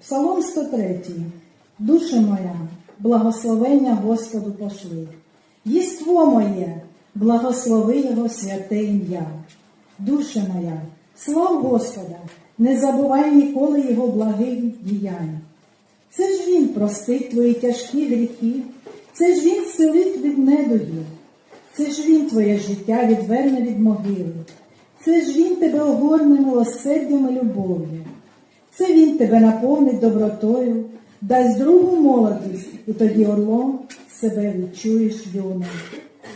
Псалом 103. Душа моя, благословення Господу пошли. Єство моє, благослови Його святе ім'я. Душа моя, слав Господа, не забувай ніколи Його благих діянь. Це ж Він простить твої тяжкі гріхи, це ж Він зцілить від недугів, це ж Він твоє життя відверне від могили, це ж Він тебе огорне милосердям і любов'ю. Це він тебе наповнить добротою, дасть другу молодість, і тоді орлом себе відчуєш юним.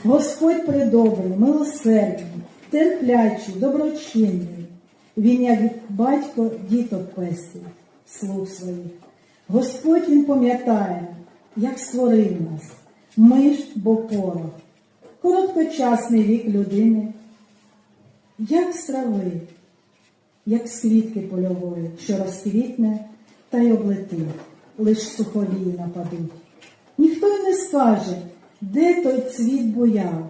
Господь предобрий, милосердний, терплячий, доброчинний. Він, як батько, діток пестить, слуг своїх. Господь він пам'ятає, як створив нас. Ми ж бо порох. Короткочасний вік людини, як з трави, як з квітки польової, що розквітне та й облетить, лиш суховії нападуть. Ніхто й не скаже, де той цвіт буяв,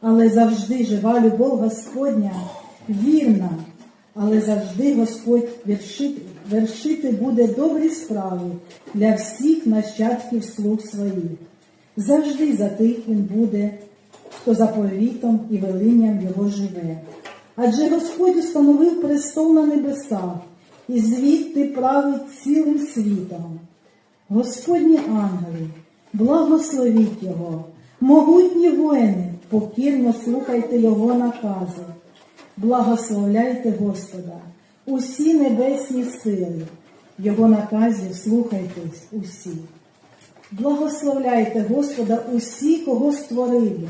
але завжди жива любов Господня вірна, але завжди Господь вершити, вершити буде добрі справи для всіх нащадків слуг своїх. Завжди за тих він буде, хто заповітом і велінням його живе. Адже Господь установив престол на небесах і звідти править цілим світом. Господні ангели, благословіть Його, могутні воїни, покірно слухайте Його накази. Благословляйте Господа, усі небесні сили, Його наказів слухайтесь усі. Благословляйте Господа усі, кого створив.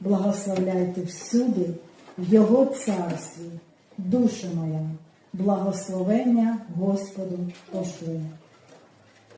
Благословляйте всюди в Його царстві, душа моя, благословення Господу пошли.